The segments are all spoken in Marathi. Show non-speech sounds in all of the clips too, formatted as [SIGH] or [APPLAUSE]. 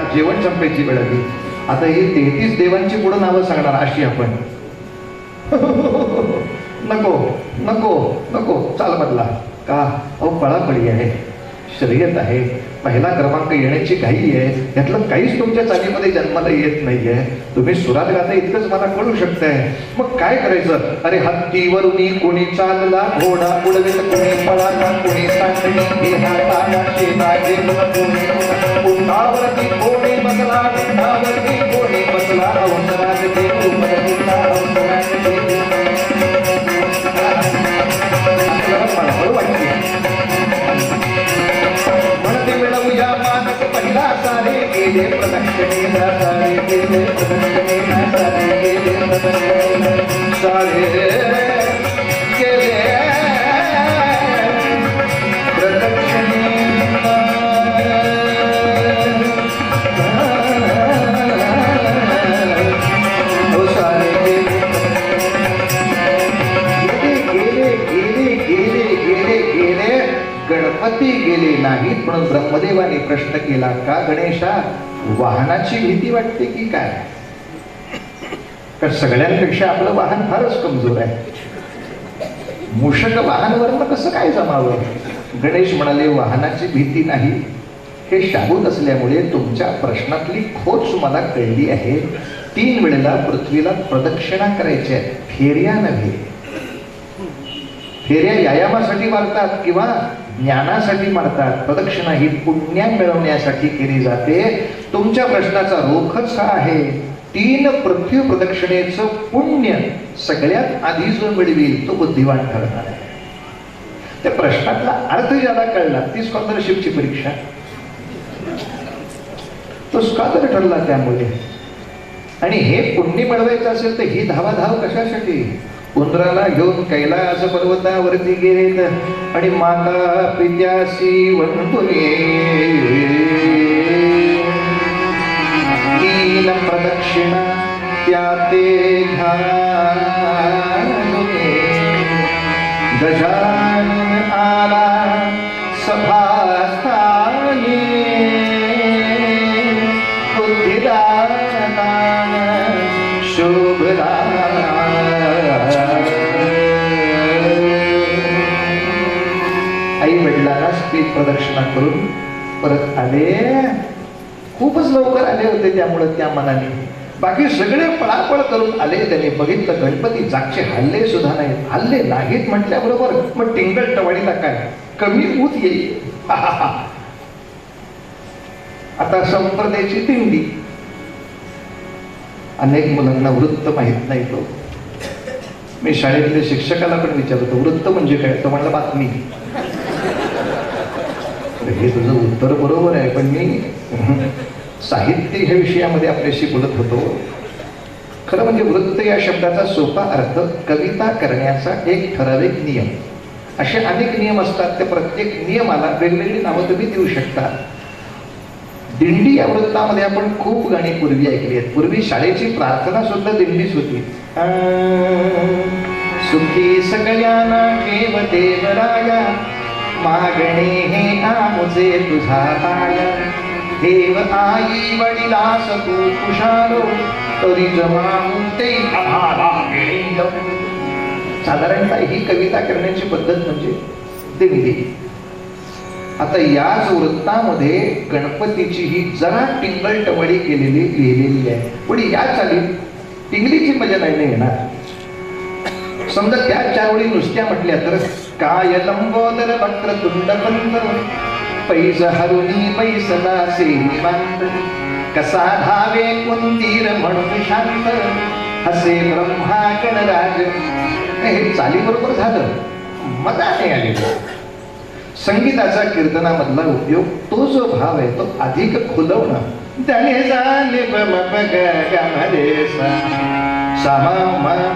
ताट जेवण संपायची वेळ आली आता ही तेहतीस देवांची पुढं नावं सांगणार अशी आपण. [LAUGHS] नको नको नको. चाल बदला का? अहो पळापळी आहे. शर्यत आहे. पहिला क्रमांक येण्याची घाई आहे. यातलं काहीच तुमच्या चालीमध्ये जन्माला येत नाहीये. तुम्ही सुरात गाता इतकंच मला कळू शकतंय. मग काय करायचं? अरे हत्तीवरुनी कोणी चालला घोडा उडवीत कोणी पळाला कोणी सांगणी कोणी बसला कोणी बसला. अवसरात ते वाटते सारे गेले प्रदक्षिणेला सारे गेले प्रदक्षिणेला गणपती नाहीत म्हणून ब्रह्मदेवाने प्रश्न केला का गणेशा वाहनाची भीती वाटते की काय? तर सगळ्यांपेक्षा आपलं वाहन फारच कमजोर आहे. मूषक वाहनवरनं कसं काय जमावं? गणेश म्हणाले वाहनाची भीती नाही. हे शाबूत असल्यामुळे तुमच्या प्रश्नातली खोच मला कळली आहे. तीन वेळेला पृथ्वीला प्रदक्षिणा करायच्या आहे. फेऱ्या नव्हे. फेऱ्या व्यायामासाठी मारतात किंवा ज्ञानासाठी म्हणतात प्रदक्षिणा ही पुण्या मिळवण्यासाठी केली जाते. तुमच्या प्रश्नाचा रोखच हा आहे. तीन पृथ्वी प्रदक्षिणेचं पुण्य सगळ्यात आधी जो मिळवी तो बुद्धिवान ठरणार आहे. त्या प्रश्नातला अर्थ ज्याला कळला ती स्कॉलरशिपची परीक्षा. तो स्कॉलर ठरला त्यामुळे. आणि हे पुण्य मिळवायचं असेल तर ही धावाधाव कशासाठी? उंदराला घेऊन कैलास पर्वतावरती गेलेत आणि माता पित्याशी वंदुने तीन प्रदक्षिणा त्या ते घालुने आला सभा प्रदक्षिणा करून परत आले. खूपच लवकर आले होते त्यामुळे त्या मनाने. बाकी सगळे पळापळ करून आले. त्यांनी बघितलं गणपती जागचे हल्ले सुद्धा नाहीत. हल्ले नाहीत म्हटल्याबरोबर मग टिंगल टवाडीला काय? कमी ऊत येईल. आता संप्रदेची तिंडी अनेक मुलांना वृत्त माहीत नाही तो. मी शाळेतल्या शिक्षकाला पण विचारतो वृत्त म्हणजे काय? तो म्हणला बातमी. हे तुझं उत्तर बरोबर आहे पण मी साहित्य ह्या विषयामध्ये आपल्याशी बोलत होतो. खरं म्हणजे वृत्त या शब्दाचा सोपा अर्थ कविता करण्याचा एक ठराविक नियम. असे अनेक नियम असतात त्या प्रत्येक नियमाला वेगवेगळी नावं तुम्ही देऊ शकता. दिंडी या वृत्तामध्ये आपण खूप गाणी पूर्वी ऐकली आहेत. पूर्वी शाळेची प्रार्थना सुद्धा दिंडीच होती. सुखी सगळ्यांना देव देवराया मागणे मुझे तुझा पाया देव आई वडिलास तू कुशालो तरी जमावून ते आम्हाला साधारणतः ही कविता करण्याची पद्धत म्हणजे दिंडी. आता याच वृत्तामध्ये गणपतीची ही जरा टिंगल टवळी केलेली लिहिलेली आहे. पण या चाली टिंगलीची मजा नाही येणार. समजा त्या चार वेळी नुसत्या म्हटल्या तर काय लंबोदर वक्र तुंड बंद पैस हरुणी पैसला सेवांत कसा धावे कुंदीर म्हणून शांत हसे ब्रह्मा गणराज हे चाली बरोबर झालं. मताने नाही संगीताचा कीर्तनामधला उपयोग तो जो भाव आहे तो अधिक खुलवणं. त्याने झाले ब म प ग सा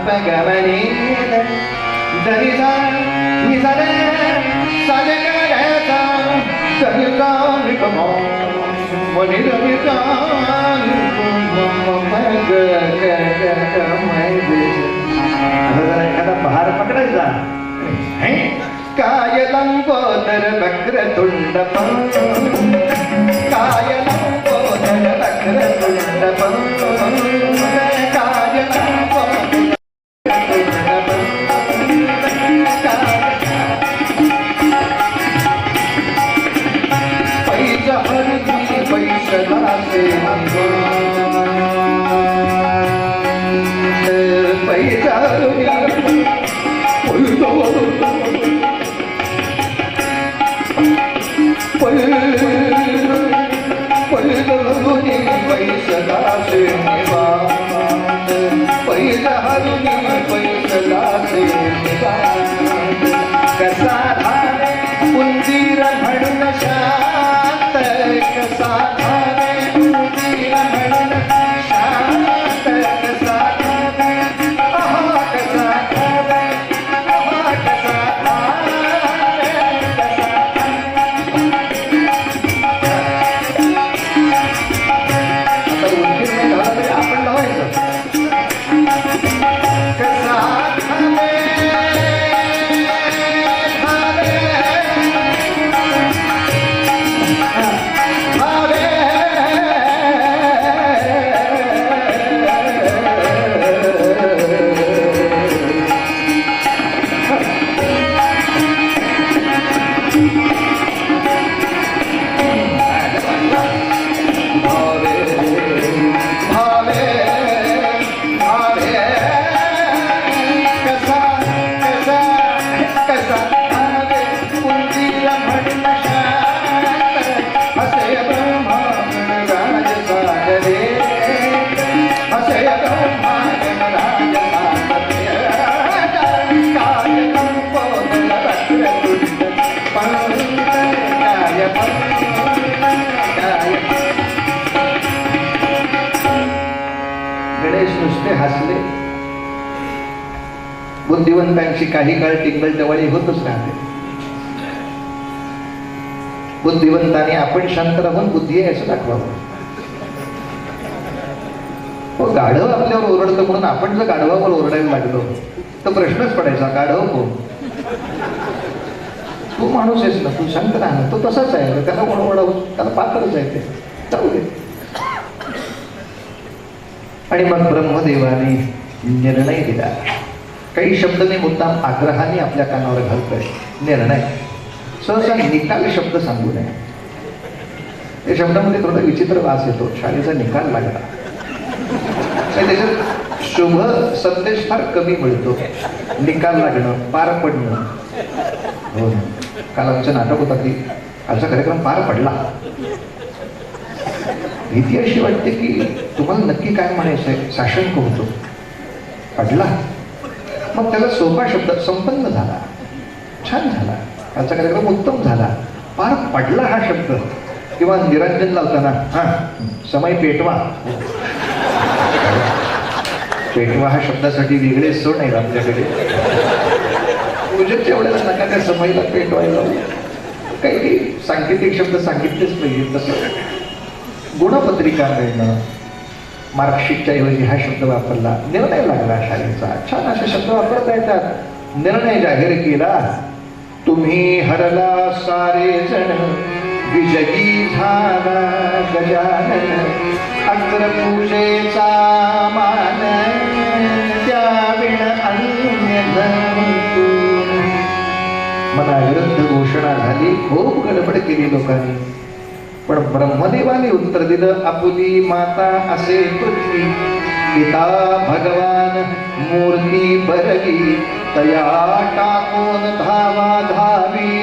प दरी भार पकडायचा काय लंबोदर वक्र तुंड काय लंबोदर वक्र तुंड नुसते हसले. बुद्धिवंतांची काही काळ टिंगल टवाळी होतच राहते. बुद्धिवंताने आपण शांत राहून बुद्धी आहे असं दाखवावं. हो गाढव आपल्यावर ओरडतं म्हणून आपण जर गाढवावर ओरडायला लागलो तर प्रश्नच पडायचा गाढव कोण? तू माणूस आहेस ना तू शांत राहणार ना तो तसाच आहे त्याला कोण ओरडावं? त्याला पात्रच आहे ते. जाऊ दे. आणि मग ब्रह्मदेवाने निर्णय दिला. काही शब्द मी मुद्दाम आग्रहाने आपल्या कानावर घालतोय. निर्णय. सहसा निकाल शब्द सांगू नये. त्या शब्दामध्ये थोडा विचित्र वास येतो. शाळेचा निकाल लागला. आणि त्याच्यात शुभ संदेश फार कमी मिळतो. निकाल लागणं पार पडणं. हो. काल आमचं नाटक होतं की आमचा कार्यक्रम पार पडला. भीती अशी वाटते की तुम्हाला नक्की काय म्हणायचं आहे साशंक होतो? पडला. मग त्याला सोपा शब्द संपन्न झाला. छान झाला. त्यांचा कार्यक्रम उत्तम झाला. पार पडला हा शब्द. किंवा निरंजन लावताना हा समय पेटवा. पेटवा हा शब्दासाठी वेगळे सण आहेत आपल्याकडे पूजेच्या वेळेला नका त्या समयला पेटवायला काही काही सांकेतिक शब्द सांगितलेच पाहिजे तसं. गुणपत्रिका मिळणं मार्कशीटच्या ऐवजी हा शब्द वापरला. निर्णय लागला शाळेचा. छान असे शब्द वापरता येतात. निर्णय जाहीर केला. तुम्ही हरला सारे जण. विजयी झाला गजानन. अग्रपूजेचा मान. त्याविण अन्य मला विरुद्ध घोषणा झाली. खूप गडबड केली लोकांनी. पण ब्रह्मदेवाने उत्तर दिलं आपुली माता असे पृथ्वी पिता भगवान मूर्ती बरगी तया टाकून धावा धावी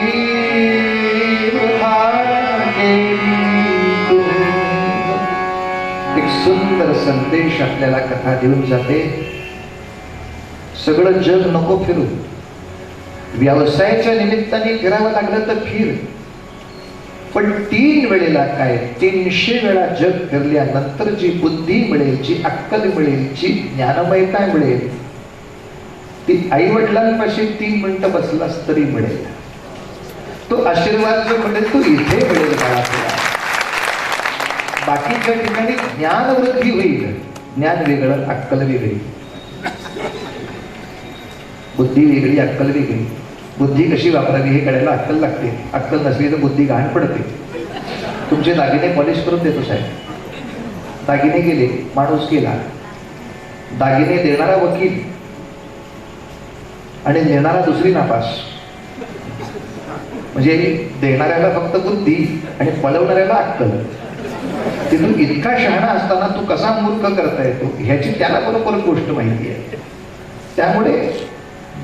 एक सुंदर संदेश आपल्याला कथा देऊन जाते. सगळं जग नको फिरू. व्यवसायाच्या निमित्ताने फिरावं लागलं तर फिर. पण तीन वेळेला काय? तीनशे वेळा जग फिरल्यानंतर जी बुद्धी मिळेल जी अक्कल मिळेल जी ज्ञानमयता मिळेल. ती आई वडिलांपाशी तीन मिनिटं बसलास तरी मिळेल. तो आशीर्वाद जो मिळेल तो इथे मिळेल बाळाला बाकीच्या ठिकाणी ज्ञानवृद्धी होईल. ज्ञान वेगळं अक्कल वेगळी. बुद्धी वेगळी अक्कल वेगळी. बुद्धी कशी वापरावी हे कळायला अक्कल लागते. अक्कल नसली तर बुद्धी घाण पडते. तुमचे दागिने पॉलिश करून देतो साहेब. दागिने गेले माणूस गेला. दागिने देणारा वकील आणि देणारा दुसरी नापास. म्हणजे देणाऱ्याला फक्त बुद्धी आणि पळवणाऱ्याला अक्कल. तिथून इतका शहाणा असताना तू कसा मूर्ख करता येतो ह्याची त्याला बरोबर गोष्ट माहिती आहे? त्यामुळे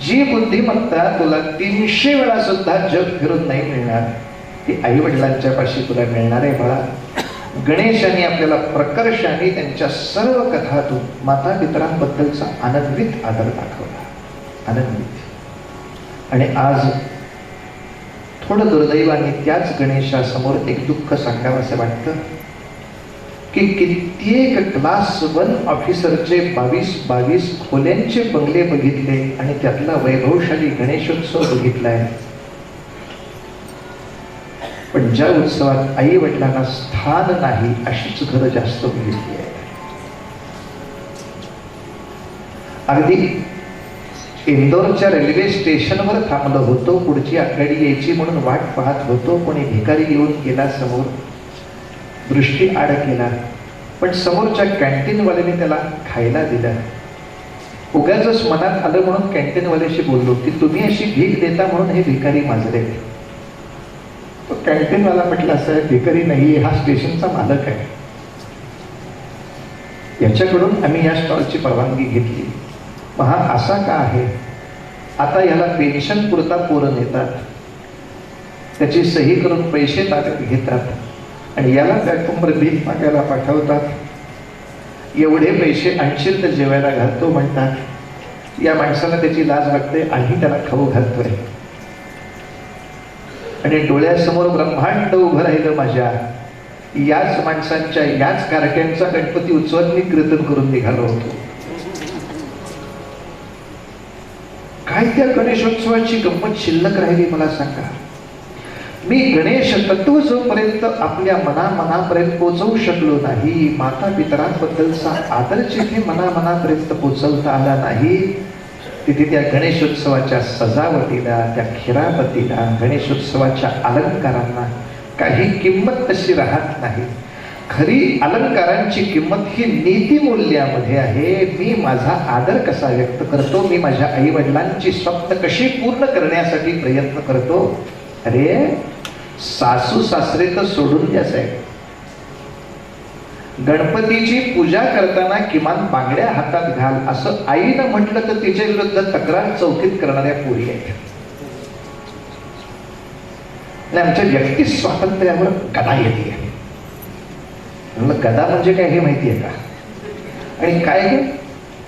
जी बुद्धिमत्ता तुला तीनशे वेळा सुद्धा जग फिरून नाही मिळणार ती आई वडिलांच्या पाशी तुला मिळणार आहे बाळा. गणेशाने आपल्याला प्रकर्षाने त्यांच्या सर्व कथातून माता पितरांबद्दलचा आनंदित आदर दाखवला. आनंदित. आणि आज थोडं दुर्दैवाने त्याच गणेशासमोर एक दुःख सांगावं असं वाटतं. की कित्येक क्लास वन ऑफिसरचे बावीस बावीस खोल्यांचे बंगले बघितले आणि त्यातला वैभवशाली गणेशोत्सव बघितलाय. पण ज्या उत्सवात आई वडिलांना स्थान नाही अशीच घरं जास्त बघितली आहे अगदी इंदोरच्या रेल्वे स्टेशनवर थांबलो होतो पुढची आघाडी यायची म्हणून वाट पाहत होतो कोणी भिकारी येऊन गेला समोर. दृष्टी आड केला. पण समोरच्या कॅन्टीनवाल्याने त्याला खायला दिलं उगाच मनात आलं म्हणून कॅन्टीनवाल्याशी बोललो की तुम्ही अशी भीक देता म्हणून हे भिकारी माजले. तो कॅन्टीनवाला म्हटलं असं भिकारी नाही हा स्टेशनचा मालक आहे. याच्याकडून आम्ही या स्टॉलची परवानगी घेतली. मग हा असा का आहे? आता याला पेन्शन पुरता पोरं नेतात. त्याची सही करून पैसे ताकद घेतात. आणि याला प्लॅटफॉर्मवर भीक मागायला पाठवतात. एवढे पैसे आणशील तर जेवायला घालतो म्हणतात. या माणसाला त्याची लाज वाटते आम्ही त्याला खाऊ घालतोय. आणि डोळ्यासमोर ब्रह्मांड उभं राहिलं माझ्या. याच माणसांच्या याच कारट्यांचा गणपती उत्सवात मी कीर्तन करून निघालो होतो. काय त्या गणेशोत्सवाची गंमत शिल्लक राहिली मला सांगा. मी गणेश तत्व जोपर्यंत आपल्या मना मनापर्यंत पोचवू शकलो नाही माता पितरांबद्दलचा आदर जिथे मना मनापर्यंत पोचवता आला नाही तिथे त्या गणेशोत्सवाच्या सजावटीला त्या खिरापतीला गणेशोत्सवाच्या अलंकारांना काही किंमत तशी राहत नाही. खरी अलंकारांची किंमत ही नीतीमूल्यामध्ये आहे. मी माझा आदर कसा व्यक्त करतो? मी माझ्या आईवडिलांची स्वप्न कशी पूर्ण करण्यासाठी प्रयत्न करतो? अरे सासू सासरे तर सोडून द्याच आहे गणपतीची पूजा करताना किमान बांगड्या हातात घाल असं आईनं म्हटलं तर तिच्या विरुद्ध तक्रार चौकीत करणाऱ्या पोरी आहेत. आमच्या व्यक्ती स्वातंत्र्यावर गदा येते. म्हणलं गदा म्हणजे काय हे माहिती आहे का? आणि काय ग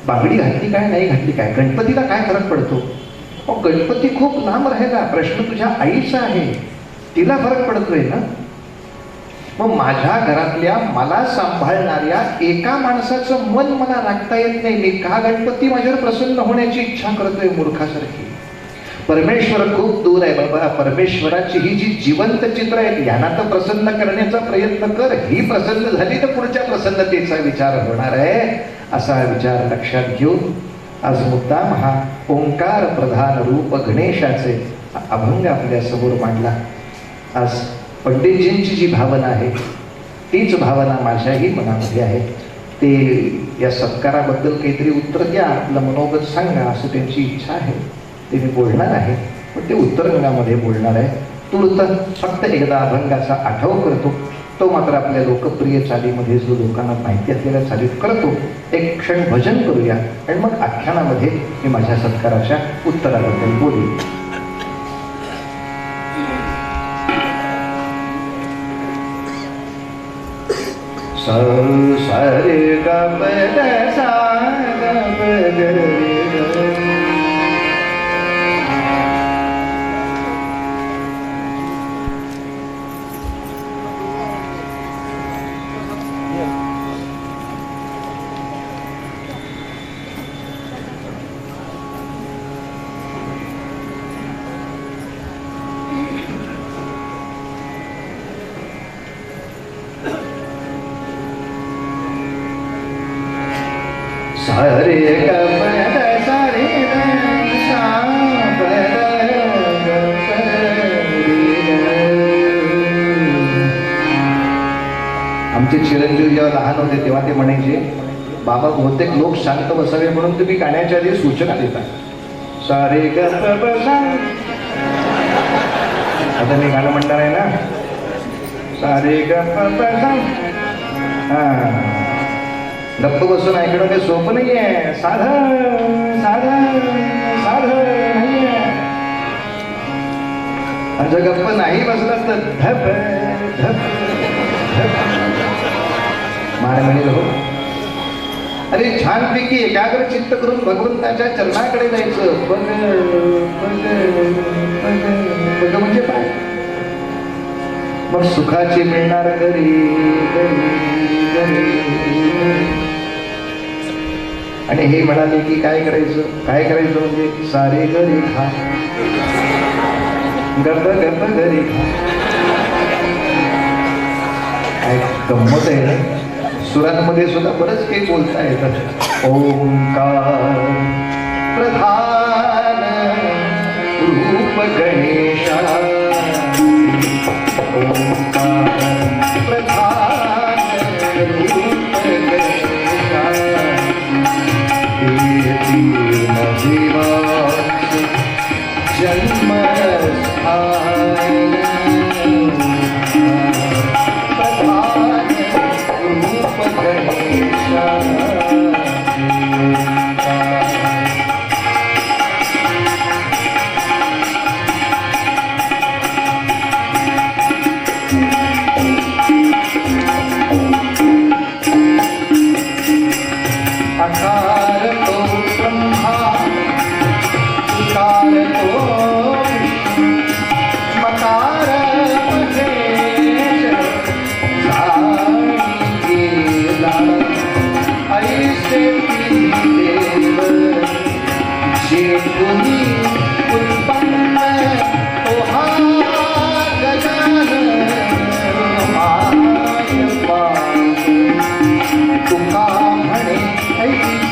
बांगडी घातली काय नाही घातली काय? गणपतीला काय फरक पडतो? अहो, गणपती खूप लांब राहिला. प्रश्न तुझ्या आईचा आहे. तिला फरक पडतोय ना? मग माझ्या घरातल्या मला सांभाळणाऱ्या एका माणसाचं मन मला राखता येत नाही. मी का गणपती माझ्यावर प्रसन्न होण्याची इच्छा करतोय मूर्खासारखी? परमेश्वर खूप दूर आहे. बाबा परमेश्वराची ही जी जिवंत चित्र आहेत यांना तर प्रसन्न करण्याचा प्रयत्न कर. ही प्रसन्न झाली तर पुढच्या प्रसन्नतेचा विचार होणार आहे असा विचार लक्षात घेऊन आज मुद्दाम हा ओंकार प्रधान रूप गणेशाचे अभंग आपल्यासमोर मांडला. आज पंडितजींची जी भावना आहे तीच भावना माझ्याही मनामध्ये आहे. ते या सत्काराबद्दल काहीतरी उत्तर द्या आपलं मनोगत सांगा असं त्यांची इच्छा आहे. ते मी बोलणार आहे पण ते उत्तरंगामध्ये बोलणार आहे. तूर्त फक्त एकदा अभंगाचा आठव करतो. तो मात्र आपल्या लोकप्रिय चालीमध्ये जो लोकांना माहिती असलेल्या चालीत करतो एक क्षण भजन करूया आणि मग आख्यानामध्ये मी माझ्या सत्काराच्या उत्तराबद्दल बोलेन. സരി ഗമ സരി सा आमचे चिरंजीव जेव्हा लहान होते तेव्हा ते म्हणायचे बाबा बहुतेक लोक शांत बसावे म्हणून तुम्ही गाण्याच्या आधी सूचना देता. सारे आता मी गाणं म्हणणार आहे ना? सारे ग प हा. गप्प बसून ऐकणं काही सोपं नाहीये. साधं साधं साधं नाहीये. आणि जर गप्प नाही बसलास तर धप धप धप. मार म्हणेल हो. अरे छानपैकी एकाग्र चित्त करून भगवंताच्या चरणाकडे जायचं. बघ बघ म्हणजे काय? मग सुखाची मिळणार घरी घरी घरी. आणि हे म्हणाले की काय करायचं? काय करायचं म्हणजे सारे घरी खा. गर्द गर्द घरी खा. काय गंमत आहे ना? सुरांमध्ये सुद्धा बरंच काही बोलता येतात ओंकार प्रधान रूप गणेशा Hey.